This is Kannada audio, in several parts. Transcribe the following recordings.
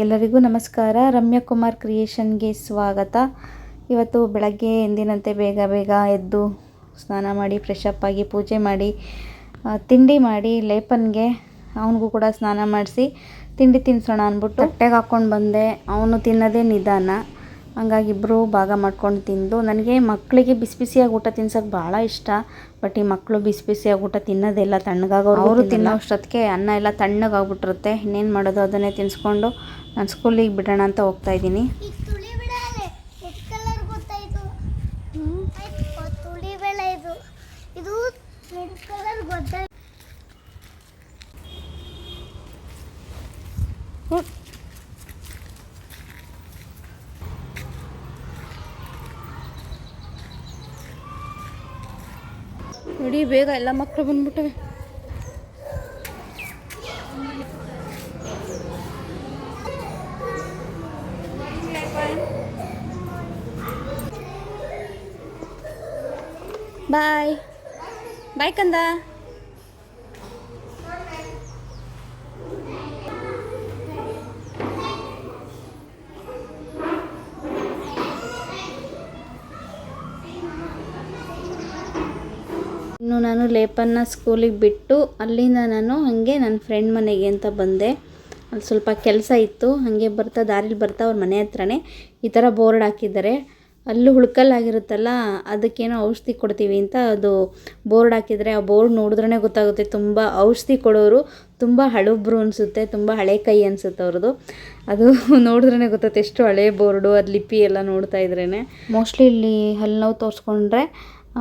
ಎಲ್ಲರಿಗೂ ನಮಸ್ಕಾರ. ರಮ್ಯಾ ಕುಮಾರ್ ಕ್ರಿಯೇಷನ್ಗೆ ಸ್ವಾಗತ. ಇವತ್ತು ಬೆಳಗ್ಗೆ ಎಂದಿನಂತೆ ಬೇಗ ಬೇಗ ಎದ್ದು ಸ್ನಾನ ಮಾಡಿ ಫ್ರೆಶ್ ಅಪ್ ಆಗಿ ಪೂಜೆ ಮಾಡಿ ತಿಂಡಿ ಮಾಡಿ ಲೇಪನ್ಗೆ ಅವನಿಗೂ ಕೂಡ ಸ್ನಾನ ಮಾಡಿಸಿ ತಿಂಡಿ ತಿನ್ನಿಸೋಣ ಅಂದ್ಬಿಟ್ಟು ಹೊಟ್ಟೆಗೆ ಹಾಕ್ಕೊಂಡು ಬಂದೆ. ಅವನು ತಿನ್ನೋದೇ ನಿಧಾನ. ಹಂಗಾಗಿ ಇಬ್ಬರು ಭಾಗ ಮಾಡ್ಕೊಂಡು ತಿಂದು ನನಗೆ ಮಕ್ಕಳಿಗೆ ಬಿಸಿ ಬಿಸಿಯಾಗಿ ಊಟ ತಿನ್ಸೋಕೆ ಭಾಳ ಇಷ್ಟ. ಬಟ್ ಈ ಮಕ್ಕಳು ಬಿಸಿ ಬಿಸಿಯಾಗಿ ಊಟ ತಿನ್ನೋದಿಲ್ಲ ತಣ್ಣಗಾಗೋರು ಅವರು ತಿನ್ನೋ ಅಷ್ಟೊತ್ತಿಗೆ ಅನ್ನ ಎಲ್ಲ ತಣ್ಣಗಾಗ್ಬಿಟ್ಟಿರುತ್ತೆ. ಇನ್ನೇನು ಮಾಡೋದು ಅದನ್ನೇ ತಿನ್ಸ್ಕೊಂಡು ನಾನು ಸ್ಕೂಲಿಗೆ ಬಿಡೋಣ ಅಂತ ಹೋಗ್ತಾ ಇದ್ದೀನಿ ಈಗ ತುಳಿ ಬಿಡಾಲೆ ರೆಡ್ ಕಲರ್ ಗೊತ್ತಾಯ್ತು ಆಯ್ತು ತುಳಿ ಬೇಡ ಇದು ಇದು ರೆಡ್ ಕಲರ್ ಗೊತ್ತಾಯ್ತು ನೋಡಿ ಬೇಗ ಎಲ್ಲ ಮಕ್ಕಳು ಬಂದ್ಬಿಟ್ಟವೆ. ಬಾಯ್ ಬಾಯ್ ಕಂದ. ಇನ್ನು ನಾನು ಲೇಪನ್ನ ಸ್ಕೂಲಿಗೆ ಬಿಟ್ಟು ಅಲ್ಲಿಂದ ನಾನು ಹಾಗೆ ನನ್ನ ಫ್ರೆಂಡ್ ಮನೆಗೆ ಅಂತ ಬಂದೆ. ಅಲ್ಲಿ ಸ್ವಲ್ಪ ಕೆಲಸ ಇತ್ತು. ಹಾಗೆ ಬರ್ತಾ, ದಾರಿಲಿ ಬರ್ತಾ ಅವ್ರ ಮನೆ ಹತ್ರನೇ ಈ ಥರ ಬೋರ್ಡ್ ಹಾಕಿದ್ದಾರೆ. ಅಲ್ಲೂ ಹುಳ್ಕಲ್ಲಾಗಿರುತ್ತಲ್ಲ, ಅದಕ್ಕೇನೋ ಔಷಧಿ ಕೊಡ್ತೀವಿ ಅಂತ ಅದು ಬೋರ್ಡ್ ಹಾಕಿದರೆ ಆ ಬೋರ್ಡ್ ನೋಡಿದ್ರೇ ಗೊತ್ತಾಗುತ್ತೆ. ತುಂಬ ಔಷಧಿ ಕೊಡೋರು, ತುಂಬ ಹಳುಬ್ರು ಅನಿಸುತ್ತೆ, ತುಂಬ ಹಳೆ ಕೈ ಅನಿಸುತ್ತೆ ಅವ್ರದ್ದು. ಅದು ನೋಡಿದ್ರೇ ಗೊತ್ತಾಗುತ್ತೆ, ಎಷ್ಟು ಹಳೆ ಬೋರ್ಡು ಅದು ಲಿಪಿ ಎಲ್ಲ ನೋಡ್ತಾ ಇದ್ರೇ ಮೋಸ್ಟ್ಲಿ ಇಲ್ಲಿ ಹಲ್ಲು ನೋವು ತೋರಿಸ್ಕೊಂಡ್ರೆ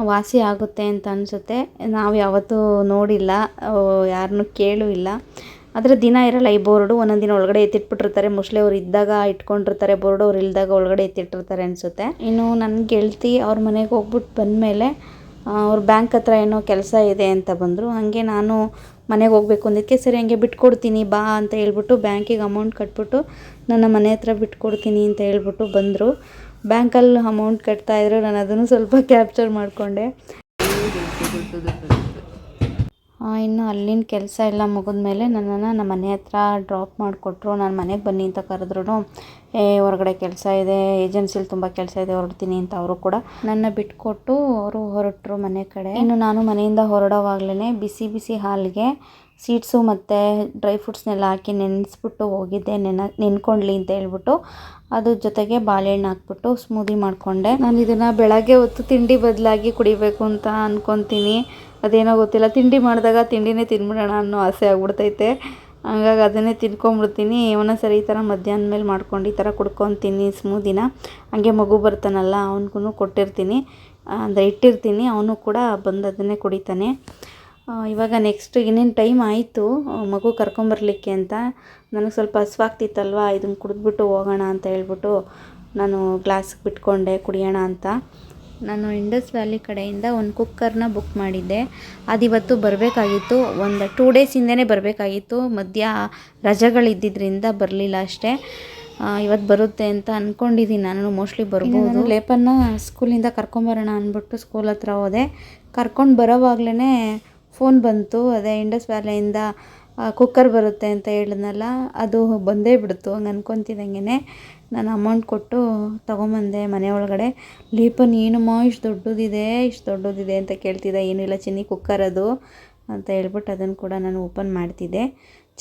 ವಾಸಿ ಆಗುತ್ತೆ ಅಂತ ಅನಿಸುತ್ತೆ. ನಾವು ಯಾವತ್ತೂ ನೋಡಿಲ್ಲ ಯಾರನ್ನೂ ಕೇಳೂ ಇಲ್ಲ. ಆದರೆ ದಿನ ಇರಲ್ಲ, ಈ ಬೋರ್ಡು ಒಂದೊಂದು ದಿನ ಒಳಗಡೆ ಎತ್ತಿಟ್ಬಿಟ್ಟಿರ್ತಾರೆ. ಮೋಸ್ಟ್ಲಿ ಅವ್ರು ಇದ್ದಾಗ ಇಟ್ಕೊಂಡಿರ್ತಾರೆ, ಬೋರ್ಡು ಅವ್ರು ಇಲ್ದಾಗ ಒಳಗಡೆ ಎತ್ತಿಟ್ಟಿರ್ತಾರೆ ಅನಿಸುತ್ತೆ. ಇನ್ನು ನನ್ನ ಗೆಳತಿ ಅವ್ರ ಮನೆಗೆ ಹೋಗ್ಬಿಟ್ಟು ಬಂದಮೇಲೆ ಅವ್ರ ಬ್ಯಾಂಕ್ ಹತ್ರ ಏನೋ ಕೆಲಸ ಇದೆ ಅಂತ ಬಂದರು. ಹಾಗೆ ನಾನು ಮನೆಗೆ ಹೋಗ್ಬೇಕು ಅಂದಿದ್ದಕ್ಕೆ ಸರಿ ಹಂಗೆ ಬಿಟ್ಕೊಡ್ತೀನಿ, ಬಾ ಅಂತ ಹೇಳ್ಬಿಟ್ಟು ಬ್ಯಾಂಕಿಗೆ ಅಮೌಂಟ್ ಕಟ್ಬಿಟ್ಟು ನನ್ನ ಮನೆ ಹತ್ರ ಬಿಟ್ಕೊಡ್ತೀನಿ ಅಂತ ಹೇಳ್ಬಿಟ್ಟು ಬಂದರು. ಬ್ಯಾಂಕಲ್ಲಿ ಅಮೌಂಟ್ ಕಟ್ತಾಯಿದ್ರು ನಾನು ಅದನ್ನು ಸ್ವಲ್ಪ ಕ್ಯಾಪ್ಚರ್ ಮಾಡಿಕೊಂಡೆ. ಇನ್ನು ಅಲ್ಲಿನ ಕೆಲಸ ಎಲ್ಲ ಮುಗಿದ್ಮೇಲೆ ನನ್ನನ್ನು ನಮ್ಮ ಮನೆ ಹತ್ರ ಡ್ರಾಪ್ ಮಾಡಿಕೊಟ್ರು. ನಾನು ಮನೆಗೆ ಬನ್ನಿ ಅಂತ ಕರೆದ್ರು ಹೊರಗಡೆ ಕೆಲಸ ಇದೆ ಏಜೆನ್ಸಿಲಿ ತುಂಬ ಕೆಲಸ ಇದೆ ಹೊರಡ್ತೀನಿ ಅಂತ ಅವರು ಕೂಡ ನನ್ನ ಬಿಟ್ಕೊಟ್ಟು ಅವರು ಹೊರಟರು ಮನೆ ಕಡೆ. ಇನ್ನು ನಾನು ಮನೆಯಿಂದ ಹೊರಡೋವಾಗ್ಲೇ ಬಿಸಿ ಬಿಸಿ ಹಾಲಿಗೆ ಸೀಡ್ಸು ಮತ್ತು ಡ್ರೈ ಫ್ರೂಟ್ಸ್ನೆಲ್ಲ ಹಾಕಿ ನೆನೆಸ್ಬಿಟ್ಟು ಹೋಗಿದ್ದೆ ನೆನ ನೆನ್ಕೊಂಡ್ಲಿ ಅಂತ ಹೇಳ್ಬಿಟ್ಟು ಅದ್ರ ಜೊತೆಗೆ ಬಾಳೆಹಣ್ಣು ಹಾಕ್ಬಿಟ್ಟು ಸ್ಮೂದಿ ಮಾಡಿಕೊಂಡೆ. ನಾನು ಇದನ್ನು ಬೆಳಗ್ಗೆ ಹೊತ್ತು ತಿಂಡಿ ಬದಲಾಗಿ ಕುಡಿಬೇಕು ಅಂತ ಅಂದ್ಕೊತೀನಿ ಅದೇನೋ ಗೊತ್ತಿಲ್ಲ ತಿಂಡಿ ಮಾಡಿದಾಗ ತಿಂಡಿನೇ ತಿನ್ಬಿಡೋಣ ಅನ್ನೋ ಆಸೆ ಆಗ್ಬಿಡ್ತೈತೆ. ಹಂಗಾಗಿ ಅದನ್ನೇ ತಿನ್ಕೊಂಬಿಡ್ತೀನಿ. ಒಂದೊಂದ್ಸರಿ ಈ ಥರ ಮಧ್ಯಾಹ್ನ ಮೇಲೆ ಮಾಡ್ಕೊಂಡು ಈ ಥರ ಕುಡ್ಕೊತೀನಿ ಸ್ಮೂದಿನ. ಹಂಗೆ ಮಗು ಬರ್ತಾನಲ್ಲ ಅವನಿಗೂ ಕೊಟ್ಟಿರ್ತೀನಿ. ಅಂದರೆ ಇಟ್ಟಿರ್ತೀನಿ. ಅವನು ಕೂಡ ಬಂದು ಅದನ್ನೇ ಕುಡಿತಾನೆ. ಇವಾಗ ನೆಕ್ಸ್ಟ್ ಇನ್ನೇನು ಟೈಮ್ ಆಯಿತು? ಮಗು ಕರ್ಕೊಂಬರ್ಲಿಕ್ಕೆ ಅಂತ. ನನಗೆ ಸ್ವಲ್ಪ ಹಸ್ವಾಗ್ತಿತ್ತಲ್ವ ಇದನ್ನು ಕುಡಿದ್ಬಿಟ್ಟು ಹೋಗೋಣ ಅಂತ ಹೇಳ್ಬಿಟ್ಟು ನಾನು ಗ್ಲಾಸ್ಗೆ ಬಿಟ್ಕೊಂಡೆ, ಕುಡಿಯೋಣ ಅಂತ. ನಾನು ಇಂಡಸ್ ವ್ಯಾಲಿ ಕಡೆಯಿಂದ ಒಂದು ಕುಕ್ಕರ್ನ ಬುಕ್ ಮಾಡಿದ್ದೆ. ಅದು ಅದಿವತ್ತು ಬರಬೇಕಾಗಿತ್ತು. ಒಂದು ಟೂ ಡೇಸ್ ಹಿಂದೆನೇ ಬರಬೇಕಾಗಿತ್ತು. ಮಧ್ಯ ರಜೆಗಳಿದ್ದಿದ್ದರಿಂದ ಬರಲಿಲ್ಲ ಅಷ್ಟೇ. ಇವತ್ತು ಬರುತ್ತೆ ಅಂತ ಅಂದ್ಕೊಂಡಿದ್ದೀನಿ ನಾನು ಮೋಸ್ಟ್ಲಿ ಬರ್ಬೋದು. ಲೇಪನ್ನ ಸ್ಕೂಲಿಂದ ಕರ್ಕೊಂಬರೋಣ ಅಂದ್ಬಿಟ್ಟು ಸ್ಕೂಲ್ ಹತ್ರ ಹೋದೆ. ಕರ್ಕೊಂಡು ಬರೋವಾಗ್ಲೇ ಫೋನ್ ಬಂತು. ಅದೇ ಇಂಡಸ್ ವ್ಯಾಲಿಯಿಂದ ಕುಕ್ಕರ್ ಬರುತ್ತೆ ಅಂತ ಹೇಳಿದ್ನಲ್ಲ, ಅದು ಬಂದೇ ಬಿಡ್ತು. ಹಂಗೆ ಅನ್ಕೊತಿದ್ದಂಗೆ ನಾನು ಅಮೌಂಟ್ ಕೊಟ್ಟು ತೊಗೊಂಬಂದೆ ಮನೆ ಒಳಗಡೆ. ಲೀಪನ್ ಏನಮ್ಮ ಇಷ್ಟು ದೊಡ್ಡದಿದೆ ಇಷ್ಟು ದೊಡ್ಡದಿದೆ ಅಂತ ಕೇಳ್ತಿದ್ದೆ. ಏನಿಲ್ಲ ಚಿನ್ನಿ ಕುಕ್ಕರ್ ಅದು ಅಂತ ಹೇಳ್ಬಿಟ್ಟು ಅದನ್ನು ಕೂಡ ನಾನು ಓಪನ್ ಮಾಡ್ತಿದ್ದೆ.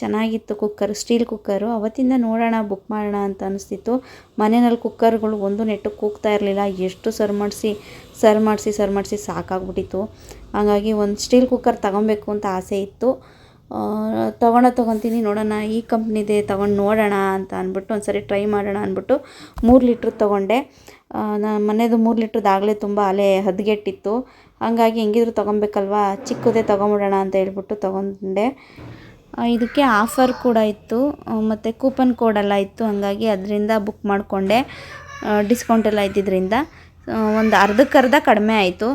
ಚೆನ್ನಾಗಿತ್ತು ಕುಕ್ಕರ್ ಸ್ಟೀಲ್ ಕುಕ್ಕರು ಅವತ್ತಿಂದ ನೋಡೋಣ ಬುಕ್ ಮಾಡೋಣ ಅಂತ ಅನಿಸ್ತಿತ್ತು. ಮನೆಯಲ್ಲಿ ಕುಕ್ಕರ್ಗಳು ಒಂದು ನೆಟ್ಟು ಕೂಗ್ತಾ ಇರಲಿಲ್ಲ. ಎಷ್ಟು ಸರ್ ಮಾಡಿಸಿ ಸರ್ ಮಾಡಿಸಿ ಸರ್ ಮಾಡಿಸಿ ಸಾಕಾಗ್ಬಿಟ್ಟಿತ್ತು. ಹಾಗಾಗಿ ಒಂದು ಸ್ಟೀಲ್ ಕುಕ್ಕರ್ ತಗೊಬೇಕು ಅಂತ ಆಸೆ ಇತ್ತು. ತೊಗೊಳ ತೊಗೊತೀನಿ, ನೋಡೋಣ, ಈ ಕಂಪ್ನಿದೆ ತೊಗೊಂಡು ನೋಡೋಣ ಅಂತ ಅಂದ್ಬಿಟ್ಟು ಒಂದು ಸರಿ ಟ್ರೈ ಮಾಡೋಣ ಅಂದ್ಬಿಟ್ಟು ಮೂರು ಲೀಟ್ರ್ ತೊಗೊಂಡೆ. ನಾನು ಮನೆಯದು ಮೂರು ಲೀಟ್ರದಾಗಲೇ ತುಂಬ ಅಲೆ ಹದಗೆಟ್ಟಿತ್ತು. ಹಾಗಾಗಿ ಹೆಂಗಿದ್ರು ತೊಗೊಬೇಕಲ್ವಾ? ಚಿಕ್ಕದೇ ತೊಗೊಂಬಿಡೋಣ ಅಂತ ಹೇಳ್ಬಿಟ್ಟು ತೊಗೊಂಡೆ. ಇದಕ್ಕೆ ಆಫರ್ ಕೂಡ ಇತ್ತು. ಮತ್ತು ಕೂಪನ್ ಕೋಡೆಲ್ಲ ಇತ್ತು. ಹಾಗಾಗಿ ಅದರಿಂದ ಬುಕ್ ಮಾಡಿಕೊಂಡೆ. ಡಿಸ್ಕೌಂಟ್ ಎಲ್ಲ ಇದ್ದಿದ್ದರಿಂದ ಒಂದು ಅರ್ಧಕ್ಕರ್ಧ ಕಡಿಮೆ ಆಯಿತು.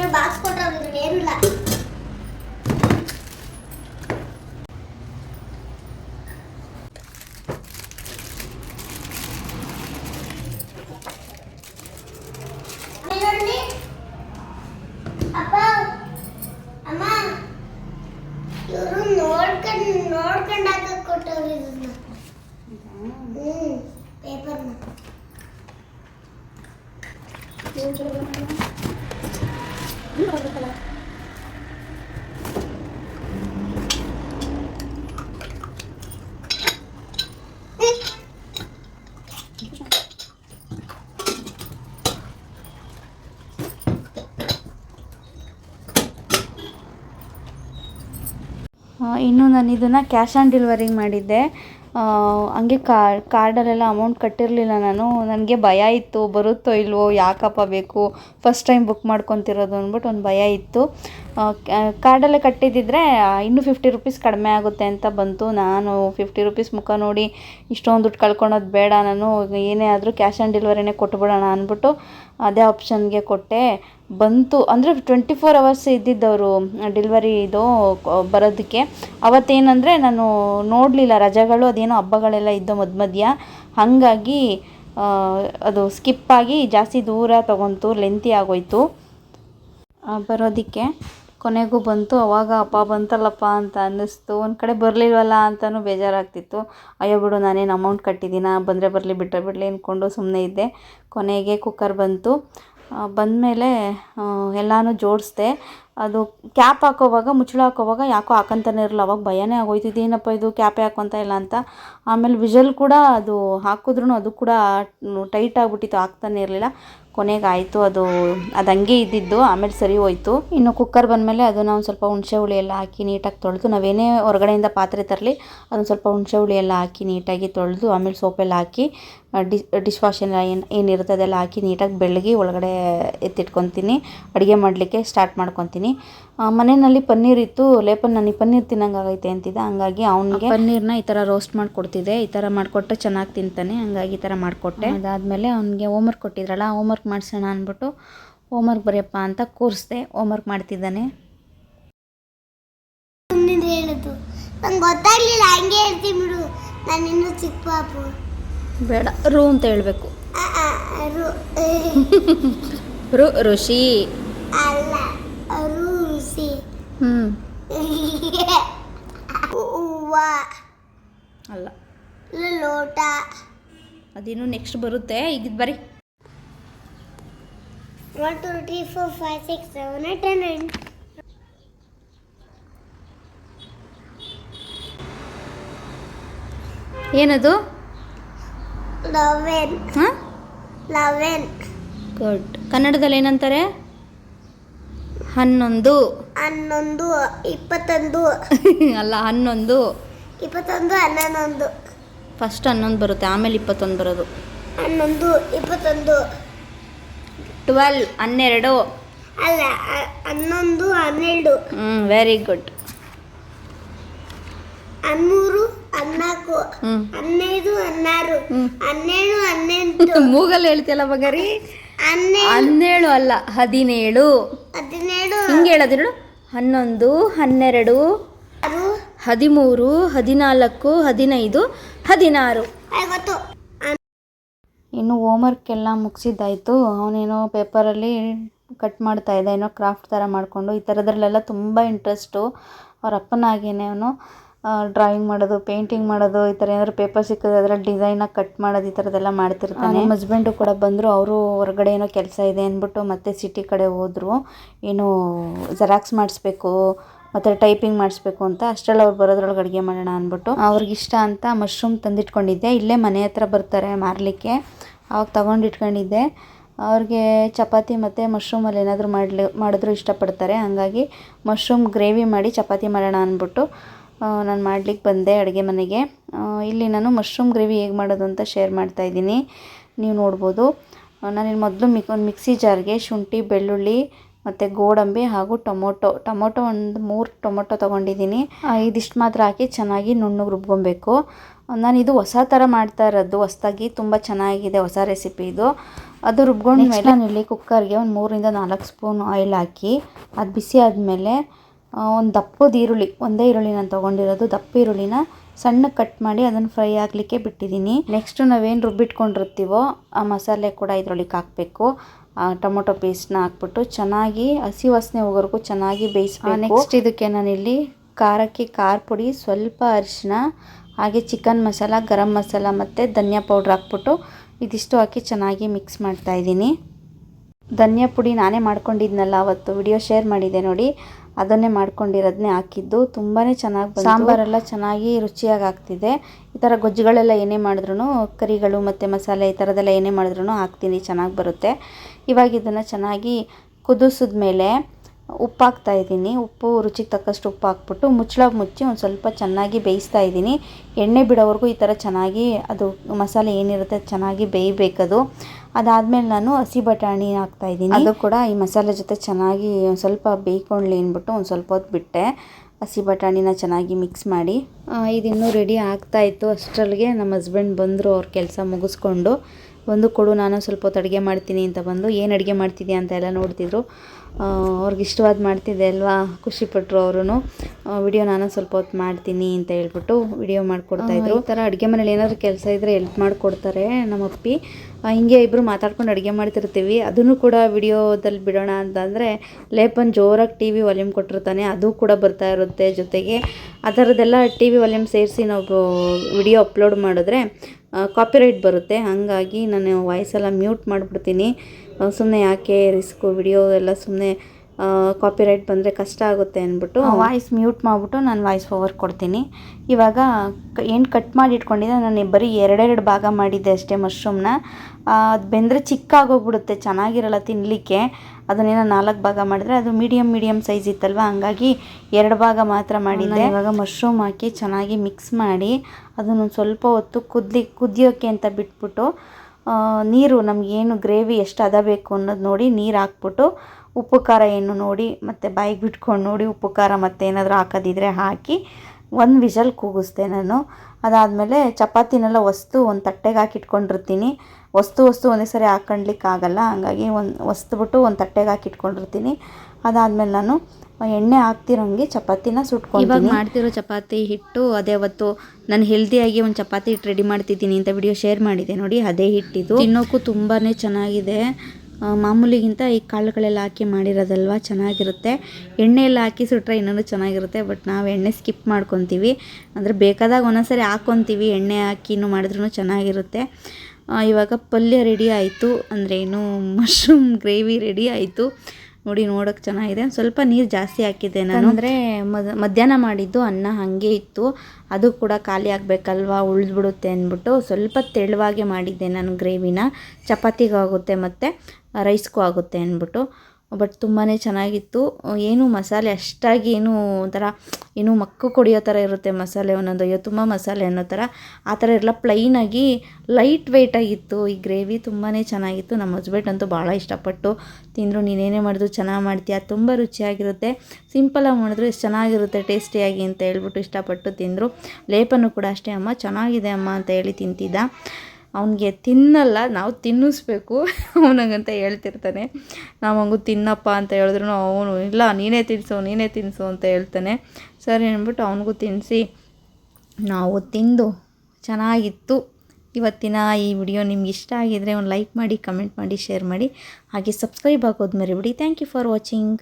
ಇನ್ನು ಬಾಕ್ಸ್ ಕೊಟ್ರೆ ಅವ್ರಿಗೆ ಏನಿಲ್ಲ ನೋಡಿ ಇನ್ನು ನಾನು ಇದನ್ನು ಕ್ಯಾಶ್ ಆನ್ ಡೆಲಿವರಿಂಗ್ ಮಾಡಿದ್ದೆ. ಹಂಗೆ ಕಾರ್ಡಲ್ಲೆಲ್ಲ ಅಮೌಂಟ್ ಕಟ್ಟಿರಲಿಲ್ಲ ನಾನು. ನನಗೆ ಭಯ ಇತ್ತು, ಬರುತ್ತೋ ಇಲ್ವೋ, ಯಾಕಪ್ಪ ಬೇಕು ಫಸ್ಟ್ ಟೈಮ್ ಬುಕ್ ಮಾಡ್ಕೊತಿರೋದು ಅಂದ್ಬಿಟ್ಟು ಒಂದು ಭಯ ಇತ್ತು. ಕಾರ್ಡಲ್ಲೇ ಕಟ್ಟಿದ್ದಿದ್ರೆ ಇನ್ನೂ ಫಿಫ್ಟಿ ರುಪೀಸ್ ಕಡಿಮೆ ಆಗುತ್ತೆ ಅಂತ ಬಂತು. ನಾನು ಫಿಫ್ಟಿ ರುಪೀಸ್ ಮುಖ ನೋಡಿ, ಇಷ್ಟೊಂದು ದುಡ್ಡು ಕಳ್ಕೊಳೋದು ಬೇಡ ನಾನು, ಏನೇ ಆದರೂ ಕ್ಯಾಶ್ ಆನ್ ಡೆಲಿವರಿನೇ ಕೊಟ್ಬಿಡೋಣ ಅಂದ್ಬಿಟ್ಟು ಅದೇ ಆಪ್ಷನ್ಗೆ ಕೊಟ್ಟೆ. ಬಂತು, ಅಂದರೆ ಟ್ವೆಂಟಿ ಫೋರ್ ಅವರ್ಸ್ ಇದ್ದಿದ್ದವರು ಡೆಲಿವರಿ ಇದು ಬರೋದಕ್ಕೆ. ಅವತ್ತೇನಂದರೆ ನಾನು ನೋಡಲಿಲ್ಲ, ರಜೆಗಳು, ಅದೇನೋ ಹಬ್ಬಗಳೆಲ್ಲ ಇದ್ದು ಮಧ್ಯ ಮಧ್ಯ. ಹಾಗಾಗಿ ಅದು ಸ್ಕಿಪ್ಪಾಗಿ ಜಾಸ್ತಿ ದೂರ ತೊಗೊಂತು ಲೆಂತಿ ಆಗೋಯ್ತು. ಬರೋದಕ್ಕೆ. ಕೊನೆಗೂ ಬಂತು. ಅವಾಗ ಅಪ್ಪ ಬಂತಲ್ಲಪ್ಪ ಅಂತ ಅನ್ನಿಸ್ತು. ಒಂದು ಕಡೆ ಬರಲಿಲ್ವಲ್ಲ ಅಂತಲೂ ಬೇಜಾರಾಗ್ತಿತ್ತು. ಅಯ್ಯೋ ಬಿಡು, ನಾನೇನು ಅಮೌಂಟ್ ಕಟ್ಟಿದ್ದೀನ? ಬಂದರೆ ಬರಲಿ ಬಿಟ್ಟರೆ ಬಿಡಲಿ ಅಂದ್ಕೊಂಡು ಸುಮ್ಮನೆ ಇದ್ದೆ. ಕೊನೆಗೆ ಕುಕ್ಕರ್ ಬಂತು. ಬಂದಮೇಲೆ ಎಲ್ಲನೂ ಜೋಡಿಸ್ದೆ. ಅದು ಕ್ಯಾಪ್ ಹಾಕೋವಾಗ, ಮುಚ್ಚಳ ಹಾಕೋವಾಗ ಯಾಕೋ ಹಾಕೊಂತಾನೆ ಇರಲಿಲ್ಲ. ಅವಾಗ ಭಯನೇ ಆಗೋಯ್ತು ಇದೇನಪ್ಪ ಇದು ಕ್ಯಾಪೇ ಅಂತ ಇಲ್ಲ ಅಂತ. ಆಮೇಲೆ ವಿಷಲ್ ಕೂಡ ಅದು ಹಾಕಿದ್ರೂ ಅದು ಕೂಡ ಟೈಟ್ ಆಗಿಬಿಟ್ಟಿತ್ತು. ಹಾಕ್ತಾನೆ ಇರಲಿಲ್ಲ. ಕೊನೆಗೆ ಆಯಿತು ಅದು ಅದು ಹಂಗೆ ಇದ್ದಿದ್ದು, ಆಮೇಲೆ ಸರಿ ಹೋಯ್ತು. ಇನ್ನು ಕುಕ್ಕರ್ ಬಂದಮೇಲೆ ಅದನ್ನು ಒಂದು ಸ್ವಲ್ಪ ಹುಣಸೆ ಹುಳಿ ಎಲ್ಲ ಹಾಕಿ ನೀಟಾಗಿ ತೊಳೆದು, ನಾವೇನೇ ಹೊರಗಡೆಯಿಂದ ಪಾತ್ರೆ ತರಲಿ, ಅದನ್ನು ಸ್ವಲ್ಪ ಹುಣಸೆ ಹುಳಿ ಎಲ್ಲ ಹಾಕಿ ನೀಟಾಗಿ ತೊಳೆದು, ಆಮೇಲೆ ಸೋಪೆಲ್ಲ ಹಾಕಿ ಡಿ ಡಿಶ್ ವಾಶ್ ಎಲ್ಲ ಏನು, ಏನಿರುತ್ತೆ ಅದೆಲ್ಲ ಹಾಕಿ ನೀಟಾಗಿ ಬೆಳಗ್ಗೆ ಒಳಗಡೆ ಎತ್ತಿಟ್ಕೊತೀನಿ. ಅಡುಗೆ ಮಾಡಲಿಕ್ಕೆ ಸ್ಟಾರ್ಟ್ ಮಾಡ್ಕೊತೀನಿ. ಮನೆಯಲ್ಲಿ ಪನ್ನೀರ್ ಇತ್ತು ಲೇಪನ್ ನನಗೆ ಪನ್ನೀರ್ ತಿನ್ನಂಗಾಗೈತೆ ಅಂತಿದ್ದ ಹಂಗಾಗಿ ಅವನಿಗೆ ಪನ್ನೀರ್ನ ಈ ಥರ ರೋಸ್ಟ್ ಮಾಡಿಕೊಡ್ತಿದ್ದೆ ಈ ಥರ ಮಾಡಿಕೊಟ್ರೆ ಚೆನ್ನಾಗಿ ತಿಂತಾನೆ ಹಂಗಾಗಿ ಈ ಥರ ಮಾಡಿಕೊಟ್ಟೆ. ಅದಾದಮೇಲೆ ಅವನಿಗೆ ಹೋಮ್ವರ್ಕ್ ಕೊಟ್ಟಿದ್ರಲ್ಲ ಹೋಮ್ವರ್ಕ್ ಮಾಡಿಸೋಣ ಅಂದ್ಬಿಟ್ಟು ಹೋಮ್ವರ್ಕ್ ಬರೆಯಪ್ಪ ಅಂತ ಕೂರಿಸ್ದೆ ಹೋಮ್ವರ್ಕ್ ಮಾಡ್ತಿದ್ದಾನೆ. ಹೇಳೋದು. ನಂಗೆ ಗೊತ್ತಾಗ್ಲಿಲ್ಲ ಹಂಗೆ ಹೇಳ್ತೀನಿ ಬಿಡು. ನಾನು ಇನ್ನೂ ಚಿಕ್ಕ ಪಾಪು. ಬೇಡ ರು ಅಂತ ಹೇಳಬೇಕು. ರು. ರು ಋಷಿ ಅಲ್ಲ. ಹೂವ. ಅಲ್ಲ. ಲೋಟ. ಅದೇನು ನೆಕ್ಸ್ಟ್ ಬರುತ್ತೆ. ಈಗ ಬರೀ one two three four five six seven eight nine ಏನದು? ಲವೆನ್ ಹಾಂ? ಲೆವೆನ್ ಗುಡ್ ಕನ್ನಡದಲ್ಲಿ ಏನಂತಾರೆ ಹನ್ನೊಂದು. ಹನ್ನೊಂದು ಇಪ್ಪತ್ತೊಂದು. ಅಲ್ಲ ಹನ್ನೊಂದು. ಇಪ್ಪತ್ತೊಂದು ಹನ್ನೊಂದು. ಫಸ್ಟ್ ಹನ್ನೊಂದು ಬರುತ್ತೆ ಆಮೇಲೆ ಇಪ್ಪತ್ತೊಂದು ಬರೋದು. ಹನ್ನೊಂದು ಇಪ್ಪತ್ತೊಂದು. ಟ್ವೆಲ್ ಹನ್ನೆರಡು. ಅಲ್ಲ ಹನ್ನೊಂದು ಹನ್ನೆರಡು. ಹ್ಞೂ ವೆರಿ ಗುಡ್ ಹನ್ನೂರು ಹದಿನಾಲ್ಕು ಹ್ಞೂ ಹನ್ನೈದು ಹನ್ನಾರು. ಹನ್ನೆರಡು ಹನ್ನೆಂಟು. ಮೂಗಲ್ಲಿ ಹೇಳ್ತಿಯಲ್ಲ ಬಗರಿ? ಹನ್ನೆರಡು ಹನ್ನೇಳು ಅಲ್ಲ ಹದಿನೇಳು. ಹದಿನೇಳು. ಹಿಂಗೆ ಹೇಳೋದು ನೋಡು ಹನ್ನೊಂದು ಹನ್ನೆರಡು ಹದಿಮೂರು ಹದಿನಾಲ್ಕು ಹದಿನೈದು ಹದಿನಾರು. ಇನ್ನು ಹೋಮ್ವರ್ಕ್ ಎಲ್ಲ ಮುಗಿಸಿದ್ದಾಯ್ತು. ಅವನೇನೋ ಪೇಪರಲ್ಲಿ ಕಟ್ ಮಾಡ್ತಾ ಇದ್ದ ಏನೋ ಕ್ರಾಫ್ಟ್ ಥರ ಮಾಡಿಕೊಂಡು ಈ ಥರದ್ರಲ್ಲೆಲ್ಲ ತುಂಬ ಇಂಟ್ರೆಸ್ಟು ಅವ್ರ ಅಪ್ಪನಾಗೇನೆ ಅವನು. ಡ್ರಾಯಿಂಗ್ ಮಾಡೋದು ಪೇಂಟಿಂಗ್ ಮಾಡೋದು, ಈ ಥರ ಏನಾದ್ರು ಪೇಪರ್ ಸಿಕ್ಕಿದ್ರೆ ಅದ್ರಲ್ಲಿ ಡಿಸೈನಾಗಿ ಕಟ್ ಮಾಡೋದು, ಈ ಥರದ್ದೆಲ್ಲ ಮಾಡ್ತಿರ್ತಾನೆ. ನಮ್ಮ ಹಸ್ಬೆಂಡು ಕೂಡ ಬಂದರು, ಅವರು ಹೊರಗಡೆ ಏನೋ ಕೆಲಸ ಇದೆ ಅಂದ್ಬಿಟ್ಟು ಮತ್ತೆ ಸಿಟಿ ಕಡೆ ಹೋದರು. ಏನು ಜೆರಾಕ್ಸ್ ಮಾಡಿಸ್ಬೇಕು, ಮತ್ತು ಟೈಪಿಂಗ್ ಮಾಡಿಸ್ಬೇಕು ಅಂತ, ಅಷ್ಟರಲ್ಲಿ ಅವ್ರು ಬರೋದ್ರೊಳಗೆ ಅಡುಗೆ ಮಾಡೋಣ ಅಂದ್ಬಿಟ್ಟು. ಅವ್ರಿಗೆ ಇಷ್ಟ ಅಂತ ಮಶ್ರೂಮ್ ತಂದಿಟ್ಕೊಂಡಿದ್ದೆ. ಇಲ್ಲೇ ಮನೆ ಹತ್ರ ಬರ್ತಾರೆ ಮಾರಲಿಕ್ಕೆ. ಅವಾಗ ತಗೊಂಡಿಟ್ಕೊಂಡಿದ್ದೆ. ಅವ್ರಿಗೆ ಚಪಾತಿ ಮತ್ತು ಮಶ್ರೂಮಲ್ಲಿ ಏನಾದರೂ ಮಾಡಲಿ, ಮಾಡಿದ್ರು ಇಷ್ಟಪಡ್ತಾರೆ. ಹಾಗಾಗಿ ಮಶ್ರೂಮ್ ಗ್ರೇವಿ ಮಾಡಿ ಚಪಾತಿ ಮಾಡೋಣ ಅಂದ್ಬಿಟ್ಟು. ನಾನು ಮಾಡ್ಲಿಕ್ಕೆ ಬಂದೆ ಅಡುಗೆ ಮನೆಗೆ. ಇಲ್ಲಿ ನಾನು ಮಶ್ರೂಮ್ ಗ್ರೇವಿ ಹೇಗೆ ಮಾಡೋದು ಅಂತ ಶೇರ್ ಮಾಡ್ತಾ ಇದ್ದೀನಿ. ನೀವು ನೋಡ್ಬೋದು. ನಾನಿಲ್ಲಿ ಮೊದಲು ಮಿಕ್, ಒಂದು ಮಿಕ್ಸಿ ಜಾರ್ಗೆ ಶುಂಠಿ, ಬೆಳ್ಳುಳ್ಳಿ ಮತ್ತು ಗೋಡಂಬಿ ಹಾಗೂ ಟೊಮೊಟೊ. ಟೊಮೊಟೊ ಒಂದು ಮೂರು ಟೊಮೊಟೊ ತೊಗೊಂಡಿದ್ದೀನಿ. ಇದಿಷ್ಟು ಮಾತ್ರ ಹಾಕಿ ಚೆನ್ನಾಗಿ ನುಣ್ಣಗೆ ರುಬ್ಕೊಬೇಕು. ನಾನು ಇದು ಹೊಸ ಥರ ಮಾಡ್ತಾ ಇರೋದು. ಹೊಸದಾಗಿ ತುಂಬ ಚೆನ್ನಾಗಿದೆ ಹೊಸ ರೆಸಿಪಿ ಇದು. ಅದು ರುಬ್ಕೊಂಡು ಮೇಲೆ ನಾನು ಇಲ್ಲಿ ಕುಕ್ಕರ್ಗೆ ಒಂದು ಮೂರರಿಂದ ನಾಲ್ಕು ಸ್ಪೂನ್ ಆಯಿಲ್ ಹಾಕಿ ಅದು ಬಿಸಿ ಆದಮೇಲೆ ಒಂದು ದಪ್ಪದ ಈರುಳ್ಳಿ, ಒಂದೇ ಈರುಳ್ಳಿ ನಾನು ತೊಗೊಂಡಿರೋದು. ದಪ್ಪ ಈರುಳ್ಳಿನ ಸಣ್ಣ ಕಟ್ ಮಾಡಿ ಅದನ್ನು ಫ್ರೈ ಆಗಲಿಕ್ಕೆ ಬಿಟ್ಟಿದ್ದೀನಿ ನೆಕ್ಸ್ಟು ನಾವೇನು ರುಬ್ಬಿಟ್ಕೊಂಡಿರ್ತೀವೋ ಆ ಮಸಾಲೆ ಕೂಡ ಇದರೊಳಗೆ ಹಾಕಬೇಕು. ಟೊಮೊಟೊ ಪೇಸ್ಟ್ನ ಹಾಕ್ಬಿಟ್ಟು ಚೆನ್ನಾಗಿ ಹಸಿ ವಾಸನೆ ಹೋಗೋವರೆಗೂ ಚೆನ್ನಾಗಿ ಬೇಯಿಸ್ಬೇಕು. ನೆಕ್ಸ್ಟ್ ಇದಕ್ಕೆ ನಾನಿಲ್ಲಿ ಖಾರಕ್ಕೆ ಖಾರ ಪುಡಿ, ಸ್ವಲ್ಪ ಅರಿಶಿನ, ಹಾಗೆ ಚಿಕನ್ ಮಸಾಲ, ಗರಂ ಮಸಾಲ ಮತ್ತು ಧನಿಯಾ ಪೌಡ್ರ್ ಹಾಕ್ಬಿಟ್ಟು ಇದಿಷ್ಟು ಹಾಕಿ ಚೆನ್ನಾಗಿ ಮಿಕ್ಸ್ ಮಾಡ್ತಾ ಇದ್ದೀನಿ ಧನಿಯಾ ಪುಡಿ ನಾನೇ ಮಾಡ್ಕೊಂಡಿದ್ನಲ್ಲ ಅವತ್ತು. ವಿಡಿಯೋ ಶೇರ್ ಮಾಡಿದೆ ನೋಡಿ. ಅದನ್ನೇ ಮಾಡ್ಕೊಂಡಿರೋದನ್ನೇ ಹಾಕಿದ್ದು. ತುಂಬಾ ಚೆನ್ನಾಗಿ ಸಾಂಬಾರೆಲ್ಲ ಚೆನ್ನಾಗಿ ರುಚಿಯಾಗಿ ಆಗ್ತಿದೆ ಈ ಥರ ಗೊಜ್ಜುಗಳೆಲ್ಲ ಏನೇ ಮಾಡಿದ್ರು ಕರಿಗಳು ಮತ್ತು ಮಸಾಲೆ ಈ ಥರದೆಲ್ಲ ಏನೇ ಮಾಡಿದ್ರು ಹಾಕ್ತೀನಿ, ಚೆನ್ನಾಗಿ ಬರುತ್ತೆ. ಇವಾಗ ಇದನ್ನು ಚೆನ್ನಾಗಿ ಕುದಿಸಿದ ಮೇಲೆ ಉಪ್ಪು ಹಾಕ್ತಾ ಇದ್ದೀನಿ. ಉಪ್ಪು, ರುಚಿಗೆ ತಕ್ಕಷ್ಟು ಉಪ್ಪು ಹಾಕ್ಬಿಟ್ಟು ಮುಚ್ಚಳ ಮುಚ್ಚಿ ಒಂದು ಸ್ವಲ್ಪ ಚೆನ್ನಾಗಿ ಬೇಯಿಸ್ತಾ ಇದ್ದೀನಿ. ಎಣ್ಣೆ ಬಿಡೋವರೆಗೂ ಈ ಥರ ಚೆನ್ನಾಗಿ ಅದು ಮಸಾಲೆ ಏನಿರುತ್ತೆ ಚೆನ್ನಾಗಿ ಬೇಯಬೇಕದು. ಅದಾದಮೇಲೆ ನಾನು ಹಸಿ ಬಟಾಣಿ ಹಾಕ್ತಾ ಇದ್ದೀನಿ. ಅದು ಕೂಡ ಈ ಮಸಾಲೆ ಜೊತೆ ಚೆನ್ನಾಗಿ ಒಂದು ಸ್ವಲ್ಪ ಬೇಯ್ಕೊಳ್ಳಿ ಅಂದ್ಬಿಟ್ಟು ಒಂದು ಸ್ವಲ್ಪ ಹೊತ್ತು ಬಿಟ್ಟೆ. ಹಸಿ ಬಟಾಣಿನ ಚೆನ್ನಾಗಿ ಮಿಕ್ಸ್ ಮಾಡಿ. ಇದಿನ್ನೂ ರೆಡಿ ಆಗ್ತಾ ಇತ್ತು. ಅಷ್ಟರಲ್ಲಿಗೆ ನಮ್ಮ ಹಸ್ಬೆಂಡ್ ಬಂದರು ಅವ್ರ ಕೆಲಸ ಮುಗಿಸ್ಕೊಂಡು. ಒಂದು ಕೊಡು ನಾನು ಸ್ವಲ್ಪ ಹೊತ್ತು ಅಡುಗೆ ಮಾಡ್ತೀನಿ ಅಂತ ಬಂದು ಏನು ಅಡುಗೆ ಮಾಡ್ತಿದ್ಯಾ? ಅಂತ ಎಲ್ಲ ನೋಡ್ತಿದ್ರು. ಅವ್ರಿಗೆ ಇಷ್ಟವಾದ ಮಾಡ್ತಿದ್ದೆ ಅಲ್ವಾ? ಖುಷಿಪಟ್ಟರು ಅವರು ವಿಡಿಯೋ ನಾನು ಸ್ವಲ್ಪ ಹೊತ್ತು ಮಾಡ್ತೀನಿ ಅಂತ ಹೇಳ್ಬಿಟ್ಟು ವಿಡಿಯೋ ಮಾಡಿಕೊಡ್ತಾ ಇದ್ರು. ಈ ಥರ ಅಡುಗೆ ಮನೇಲಿ ಏನಾದರೂ ಕೆಲಸ ಇದ್ದರೆ ಹೆಲ್ಪ್ ಮಾಡಿಕೊಡ್ತಾರೆ ನಮ್ಮ ಅಪ್ಪಿ ಹಿಂಗೆ ಇಬ್ಬರು ಮಾತಾಡ್ಕೊಂಡು ಅಡುಗೆ ಮಾಡ್ತಿರ್ತೀವಿ. ಅದನ್ನು ಕೂಡ ವಿಡಿಯೋದಲ್ಲಿ ಬಿಡೋಣ ಅಂತಂದರೆ ಲೇಪನ್ ಜೋರಾಗಿ ಟಿ ವಿ ವಾಲ್ಯೂಮ್ ಕೊಟ್ಟಿರ್ತಾನೆ. ಅದು ಕೂಡ ಬರ್ತಾ ಇರುತ್ತೆ ಜೊತೆಗೆ. ಆ ಥರದ್ದೆಲ್ಲ ಟಿ ವಿ ವಾಲ್ಯೂಮ್ ಸೇರಿಸಿ ನಾವು ವಿಡಿಯೋ ಅಪ್ಲೋಡ್ ಮಾಡಿದ್ರೆ ಕಾಪಿರೈಟ್ ಬರುತ್ತೆ. ಹಾಗಾಗಿ ನಾನು ವಾಯ್ಸೆಲ್ಲ ಮ್ಯೂಟ್ ಮಾಡಿಬಿಡ್ತೀನಿ. ಸುಮ್ಮನೆ ಯಾಕೆ ರಿಸ್ಕು ವಿಡಿಯೋ ಎಲ್ಲ ಸುಮ್ಮನೆ ಕಾಪಿರೈಟ್ ಬಂದರೆ ಕಷ್ಟ ಆಗುತ್ತೆ ಅಂದ್ಬಿಟ್ಟು ವಾಯ್ಸ್ ಮ್ಯೂಟ್ ಮಾಡಿಬಿಟ್ಟು ನಾನು ವಾಯ್ಸ್ ಓವರ್ ಕೊಡ್ತೀನಿ. ಇವಾಗ ಏನು ಕಟ್ ಮಾಡಿ ಇಟ್ಕೊಂಡಿದ್ದೆ ನಾನು ಬರೀ ಎರಡೆರಡು ಭಾಗ ಮಾಡಿದ್ದೆ ಅಷ್ಟೇ ಮಶ್ರೂಮ್ನ ಅದು ಬೆಂದರೆ ಚಿಕ್ಕಾಗೋಗ್ಬಿಡುತ್ತೆ ಚೆನ್ನಾಗಿರಲ್ಲ ತಿನ್ನಲಿಕ್ಕೆ ಅದನ್ನೇನೋ ನಾಲ್ಕು ಭಾಗ ಮಾಡಿದ್ರೆ ಅದು ಮೀಡಿಯಮ್ ಮೀಡಿಯಮ್ ಸೈಜ್ ಇತ್ತಲ್ವ? ಹಂಗಾಗಿ ಎರಡು ಭಾಗ ಮಾತ್ರ ಮಾಡಿದ್ದೆ. ಇವಾಗ ಮಶ್ರೂಮ್ ಹಾಕಿ ಚೆನ್ನಾಗಿ ಮಿಕ್ಸ್ ಮಾಡಿ ಅದನ್ನೊಂದು ಸ್ವಲ್ಪ ಹೊತ್ತು ಕುದ್ಲಿ ಕುದಿಯೋಕ್ಕೆ ಅಂತ ಬಿಟ್ಬಿಟ್ಟು ನೀರು ನಮಗೇನು ಗ್ರೇವಿ ಎಷ್ಟು ಅದ ಬೇಕು ಅನ್ನೋದು ನೋಡಿ ನೀರು ಹಾಕ್ಬಿಟ್ಟು ಉಪ್ಪು, ಖಾರ ಏನು ನೋಡಿ ಮತ್ತು ಬಾಯಿಗೆ ಬಿಟ್ಕೊಂಡು ನೋಡಿ ಉಪ್ಪು, ಖಾರ ಮತ್ತು ಏನಾದರೂ ಹಾಕೋದಿದ್ರೆ ಹಾಕಿ ಒಂದು ವಿಷಲ್ ಕೂಗಿಸ್ದೆ ನಾನು. ಅದಾದಮೇಲೆ ಚಪಾತಿನೆಲ್ಲ ವಸ್ತು ಒಂದು ತಟ್ಟೆಗೆ ಹಾಕಿ ಇಟ್ಕೊಂಡಿರ್ತೀನಿ ವಸ್ತು ವಸ್ತು ಒಂದೇ ಸರಿ ಹಾಕ್ಕೊಂಡ್ಲಿಕ್ಕೆ ಆಗಲ್ಲ ಹಾಗಾಗಿ ಒಂದು, ವಸ್ತು ಬಿಟ್ಟು ಒಂದು ತಟ್ಟೆಗೆ ಹಾಕಿ ಇಟ್ಕೊಂಡಿರ್ತೀನಿ ಅದಾದಮೇಲೆ ನಾನು ಎಣ್ಣೆ ಹಾಕ್ತಿರೋಂಗೆ ಚಪಾತಿನ ಸುಟ್ಕೊಂಡು ಇವಾಗ ಮಾಡ್ತಿರೋ ಚಪಾತಿ ಹಿಟ್ಟು, ಅದೇ ಅವತ್ತು ನಾನು ಹೆಲ್ದಿಯಾಗಿ ಒಂದು ಚಪಾತಿ ಹಿಟ್ಟು ರೆಡಿ ಮಾಡ್ತಿದ್ದೀನಿ ಅಂತ ವಿಡಿಯೋ ಶೇರ್ ಮಾಡಿದೆ. ನೋಡಿ, ಅದೇ ಹಿಟ್ಟಿದು. ತಿನ್ನೋಕ್ಕೂ ತುಂಬಾ ಚೆನ್ನಾಗಿದೆ. ಮಾಮೂಲಿಗಿಂತ ಈ ಕಾಳುಗಳೆಲ್ಲ ಹಾಕಿ ಮಾಡಿರೋದಲ್ವಾ? ಚೆನ್ನಾಗಿರುತ್ತೆ. ಎಣ್ಣೆ ಎಲ್ಲ ಹಾಕಿ ಸುಟ್ರೆ ಇನ್ನೂ ಚೆನ್ನಾಗಿರುತ್ತೆ ಬಟ್ ನಾವು ಎಣ್ಣೆ ಸ್ಕಿಪ್ ಮಾಡ್ಕೊತೀವಿ. ಅಂದರೆ ಬೇಕಾದಾಗ ಒಂದೊಂದ್ಸರಿ ಹಾಕ್ಕೊತೀವಿ ಎಣ್ಣೆ ಹಾಕಿನೂ ಮಾಡಿದ್ರೂ ಚೆನ್ನಾಗಿರುತ್ತೆ. ಇವಾಗ ಪಲ್ಯ ರೆಡಿ ಆಯಿತು. ಅಂದರೆ ಏನು ಮಶ್ರೂಮ್ ಗ್ರೇವಿ ರೆಡಿ ಆಯಿತು. ನೋಡಿ ನೋಡೋಕೆ ಚೆನ್ನಾಗಿದೆ. ಸ್ವಲ್ಪ ನೀರು ಜಾಸ್ತಿ ಹಾಕಿದ್ದೆ ನಾನು. ಅಂದರೆ ಮಧ್ಯಾಹ್ನ ಮಾಡಿದ್ದು ಅನ್ನ ಹಾಗೆ ಇತ್ತು. ಅದು ಕೂಡ ಖಾಲಿ ಆಗಬೇಕಲ್ವಾ, ಉಳಿದ್ಬಿಡುತ್ತೆ ಅಂದ್ಬಿಟ್ಟು ಸ್ವಲ್ಪ ತೆಳುವಾಗೆ ಮಾಡಿದ್ದೆ ನಾನು ಗ್ರೇವಿನ. ಚಪಾತಿಗೂ ಆಗುತ್ತೆ ಮತ್ತು ರೈಸ್ಗೂ ಆಗುತ್ತೆ ಅಂದ್ಬಿಟ್ಟು. ಬಟ್ ತುಂಬಾ ಚೆನ್ನಾಗಿತ್ತು. ಏನು ಮಸಾಲೆ ಅಷ್ಟಾಗಿ ಏನು ಒಂಥರ, ಏನು ಮಕ್ಕು ಕೊಡಿಯೋ ಥರ ಇರುತ್ತೆ ಮಸಾಲೆ ಒಂದೊಂದು. ಅಯ್ಯೋ, ತುಂಬ ಮಸಾಲೆ ಅನ್ನೋ ಥರ. ಆ ಥರ ಎಲ್ಲ ಪ್ಲೈನಾಗಿ ಲೈಟ್ ವೆಯ್ಟಾಗಿತ್ತು ಈ ಗ್ರೇವಿ ತುಂಬಾ ಚೆನ್ನಾಗಿತ್ತು. ನಮ್ಮ ಹಸ್ಬೆಂಡ್ ಅಂತೂ ಭಾಳ ಇಷ್ಟಪಟ್ಟು ತಿಂದರು. ನೀನೇನೇ ಮಾಡಿದ್ರು ಚೆನ್ನಾಗಿ ಮಾಡ್ತೀಯ? ತುಂಬ ರುಚಿಯಾಗಿರುತ್ತೆ. ಸಿಂಪಲಾಗಿ ಮಾಡಿದ್ರು ಎಷ್ಟು ಚೆನ್ನಾಗಿರುತ್ತೆ, ಟೇಸ್ಟಿಯಾಗಿ ಅಂತ ಹೇಳ್ಬಿಟ್ಟು ಇಷ್ಟಪಟ್ಟು ತಿಂದರು. ಲೇಪನು ಕೂಡ ಅಷ್ಟೇ ಅಮ್ಮ. ಚೆನ್ನಾಗಿದೆ ಅಮ್ಮ ಅಂತ ಹೇಳಿ ತಿಂತಿದ್ದ. ಅವನಿಗೆ ತಿನ್ನಲ್ಲ, ನಾವು ತಿನ್ನಿಸ್ಬೇಕು. ಅವನಿಗಂತ ಹೇಳ್ತಿರ್ತಾನೆ. ನಾವು ಹಂಗೂ ತಿನ್ನಪ್ಪ ಅಂತ ಹೇಳಿದ್ರು ಅವನು, ಇಲ್ಲ, ನೀನೇ ತಿನ್ನಿಸು ನೀನೇ ತಿನ್ನಿಸು ಅಂತ ಹೇಳ್ತಾನೆ. ಸರಿ ಅಂದ್ಬಿಟ್ಟು ಅವನಿಗೂ ತಿನ್ನಿಸಿ ನಾವು ತಿಂದು, ಚೆನ್ನಾಗಿತ್ತು. ಇವತ್ತಿನ ಈ ವಿಡಿಯೋ ನಿಮ್ಗೆ ಇಷ್ಟ ಆಗಿದರೆ ಒಂದು ಲೈಕ್ ಮಾಡಿ, ಕಮೆಂಟ್ ಮಾಡಿ, ಶೇರ್ ಮಾಡಿ. ಹಾಗೆ ಸಬ್ಸ್ಕ್ರೈಬ್ ಆಗೋದು ಮರಿಬಿಡಿ. Thank you for watching